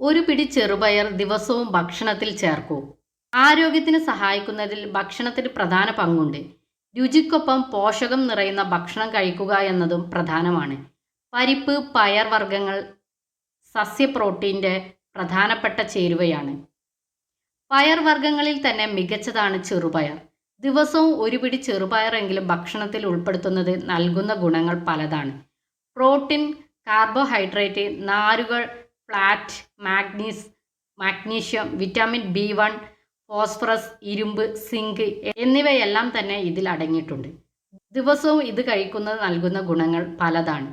ഒരു പിടി ചെറുപയർ ദിവസവും ഭക്ഷണത്തിൽ ചേർക്കൂ. ആരോഗ്യത്തിന് സഹായിക്കുന്നതിൽ ഭക്ഷണത്തിന് പ്രധാന പങ്കുണ്ട്. രുചിക്കൊപ്പം പോഷകം നിറയുന്ന ഭക്ഷണം കഴിക്കുക എന്നതും പ്രധാനമാണ്. പരിപ്പ് പയർ വർഗങ്ങൾ സസ്യ പ്രോട്ടീന്റെ പ്രധാനപ്പെട്ട ചേരുവയാണ്. പയർ വർഗങ്ങളിൽ തന്നെ മികച്ചതാണ് ചെറുപയർ. ദിവസവും ഒരു പിടി ചെറുപയറെങ്കിലും ഭക്ഷണത്തിൽ ഉൾപ്പെടുത്തുന്നത് നൽകുന്ന ഗുണങ്ങൾ പലതാണ്. പ്രോട്ടീൻ കാർബോഹൈഡ്രേറ്റ് നാരുകൾ ഫ്ലാറ്റ് മാഗ്നീസ് magnesium vitamin B one phosphorus ഇരുമ്പ് സിങ്ക് എന്നിവയെല്ലാം തന്നെ ഇതിൽ അടങ്ങിയിട്ടുണ്ട്. ദിവസവും ഇത് കഴിക്കുന്നത് നൽകുന്ന ഗുണങ്ങൾ പലതാണ്.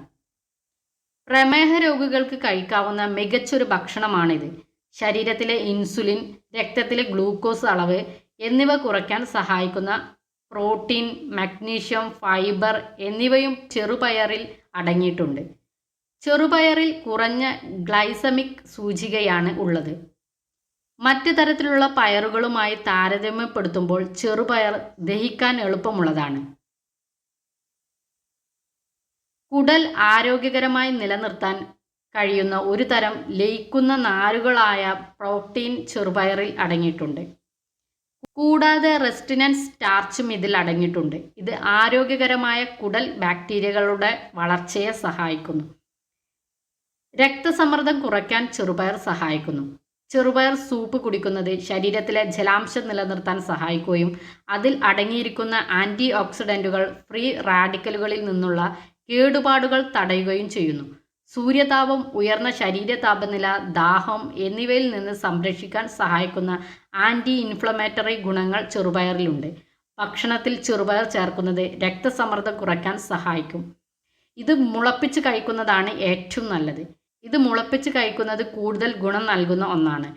പ്രമേഹ രോഗികൾക്ക് കഴിക്കാവുന്ന മികച്ചൊരു ഭക്ഷണമാണിത്. ശരീരത്തിലെ ഇൻസുലിൻ രക്തത്തിലെ ഗ്ലൂക്കോസ് അളവ് എന്നിവ കുറയ്ക്കാൻ സഹായിക്കുന്ന പ്രോട്ടീൻ മഗ്നീഷ്യം ഫൈബർ എന്നിവയും ചെറുപയറിൽ അടങ്ങിയിട്ടുണ്ട്. ചെറുപയറിൽ കുറഞ്ഞ ഗ്ലൈസമിക് സൂചികയാണ് ഉള്ളത്. മറ്റ് തരത്തിലുള്ള പയറുകളുമായി താരതമ്യപ്പെടുത്തുമ്പോൾ ചെറുപയർ ദഹിക്കാൻ എളുപ്പമുള്ളതാണ്. കുടൽ ആരോഗ്യകരമായി നിലനിർത്താൻ കഴിയുന്ന ഒരു തരം ലയിക്കുന്ന നാരുകളായ പ്രോട്ടീൻ ചെറുപയറിൽ അടങ്ങിയിട്ടുണ്ട്. കൂടാതെ റെസ്റ്റിനൻസ് സ്റ്റാർച്ചും ഇതിൽ അടങ്ങിയിട്ടുണ്ട്. ഇത് ആരോഗ്യകരമായ കുടൽ ബാക്ടീരിയകളുടെ വളർച്ചയെ സഹായിക്കുന്നു. രക്തസമ്മർദ്ദം കുറയ്ക്കാൻ ചെറുപയർ സഹായിക്കുന്നു. ചെറുപയർ സൂപ്പ് കുടിക്കുന്നത് ശരീരത്തിലെ ജലാംശം നിലനിർത്താൻ സഹായിക്കുകയും അതിൽ അടങ്ങിയിരിക്കുന്ന ആന്റി ഓക്സിഡന്റുകൾ ഫ്രീ റാഡിക്കലുകളിൽ നിന്നുള്ള കേടുപാടുകൾ തടയുകയും ചെയ്യുന്നു. സൂര്യതാപം ഉയർന്ന ശരീര താപനില ദാഹം എന്നിവയിൽ നിന്ന് സംരക്ഷിക്കാൻ സഹായിക്കുന്ന ആന്റി ഇൻഫ്ലമേറ്ററി ഗുണങ്ങൾ ചെറുപയറിലുണ്ട്. ഭക്ഷണത്തിൽ ചെറുപയർ ചേർക്കുന്നത് രക്തസമ്മർദ്ദം കുറയ്ക്കാൻ സഹായിക്കും. ഇത് മുളപ്പിച്ച് കഴിക്കുന്നതാണ് ഏറ്റവും നല്ലത്. ഇത് മുളപ്പിച്ച് കഴിക്കുന്നത് കൂടുതൽ ഗുണം നൽകുന്ന ഒന്നാണ്.